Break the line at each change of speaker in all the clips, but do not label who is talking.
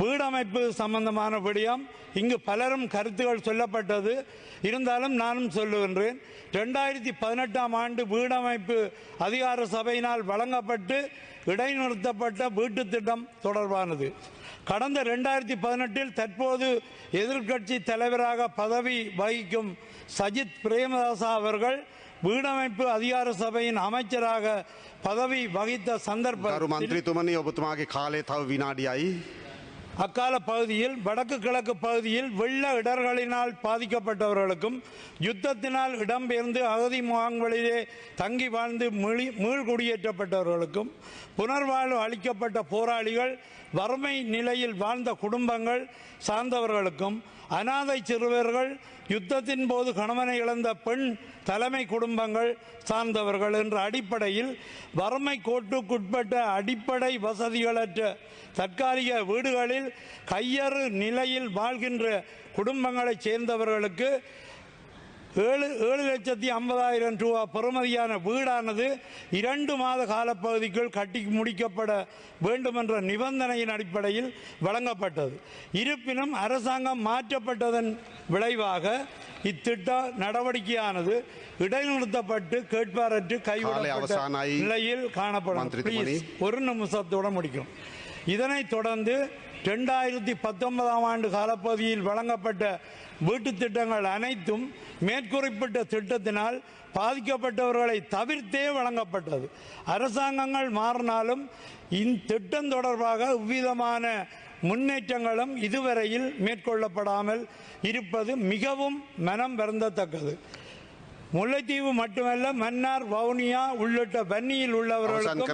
வீடமைப்பு சம்பந்தமான இங்கு பலரும் கருத்துகள் சொல்லப்பட்டது. இருந்தாலும் நானும் சொல்லுகின்றேன். ரெண்டாயிரத்தி பதினெட்டாம் ஆண்டு வீடமைப்பு அதிகார சபையினால் வழங்கப்பட்டு இடைநிறுத்தப்பட்ட வீட்டு திட்டம் தொடர்பானது. கடந்த ரெண்டாயிரத்தி பதினெட்டில் தற்போது எதிர்க்கட்சி தலைவராக பதவி வகிக்கும் சஜித் பிரேமதாசா அவர்கள் வீடமைப்பு அதிகார சபையின் அமைச்சராக பதவி வகித்த
சந்தர்ப்பம்
மந்திரி
துமனி ஒபுத்துமாகி காலே தவ வினாடி
அக்கால பகுதியில் வடக்கு கிழக்கு பகுதியில் வெள்ள இடர்களினால் பாதிக்கப்பட்டவர்களுக்கும் யுத்தத்தினால் இடம்பெயர்ந்து அகதி முகாம்களிலே தங்கி வாழ்ந்து மீளி மீள்குடியேற்றப்பட்டவர்களுக்கும் புனர்வாழ்வு அளிக்கப்பட்ட போராளிகள் வறுமை நிலையில் வாழ்ந்த குடும்பங்கள் சார்ந்தவர்களுக்கும் அனாதை சிறுவர்கள் யுத்தத்தின் போது கணவனை இழந்த பெண் தலைமை குடும்பங்கள் சார்ந்தவர்கள் என்ற அடிப்படையில் வறுமை கோட்டுக்குட்பட்ட அடிப்படை வசதிகளற்ற தற்காலிக வீடுகளில் கையறு நிலையில் வாழ்கின்ற குடும்பங்களைச் சேர்ந்தவர்களுக்கு ஏழு ஏழு லட்சத்தி ஐம்பதாயிரம் ரூபா பெறுமதியான வீடானது இரண்டு மாத காலப்பகுதிக்குள் கட்டி முடிக்கப்பட வேண்டும் என்ற நிபந்தனையின் அடிப்படையில் வழங்கப்பட்டது இருப்பினும் அரசாங்கம் மாற்றப்பட்டதன் விளைவாக இத்திட்ட நடவடிக்கையானது இடைநிறுத்தப்பட்டு கேட்பாரற்று கைவிடப்பட்ட. நிலையில் காணப்படும். ஒரு நிமிஷத்தோட முடிக்கும் இதனைத் தொடர்ந்து ரெண்டாயிரத்தி பத்தொன்பதாம் ஆண்டு காலப்பகுதியில் வழங்கப்பட்ட வீட்டுத் திட்டங்கள் அனைத்தும் மேற்குறிப்பிட்ட திட்டத்தினால் பாதிக்கப்பட்டவர்களை தவிர்த்தே வழங்கப்பட்டது. அரசாங்கங்கள் மாறினாலும் இத்திட்டம் தொடர்பாக இவ்விதமான முன்னேற்றங்களும் இதுவரையில் மேற்கொள்ளப்படாமல் இருப்பது மிகவும் மனம் வருந்தத்தக்கது. முல்லைத்தீவு மட்டுமல்ல மன்னார் வவுனியா உள்ளிட்ட
பன்னியில்
உள்ளவர்களுக்கும்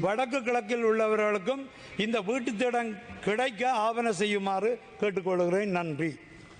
வடக்கு கிழக்கில் உள்ளவர்களுக்கும் இந்த வீட்டு திடம் கிடைக்க ஆவண செய்யுமாறு கேட்டுக்கொள்கிறேன். நன்றி.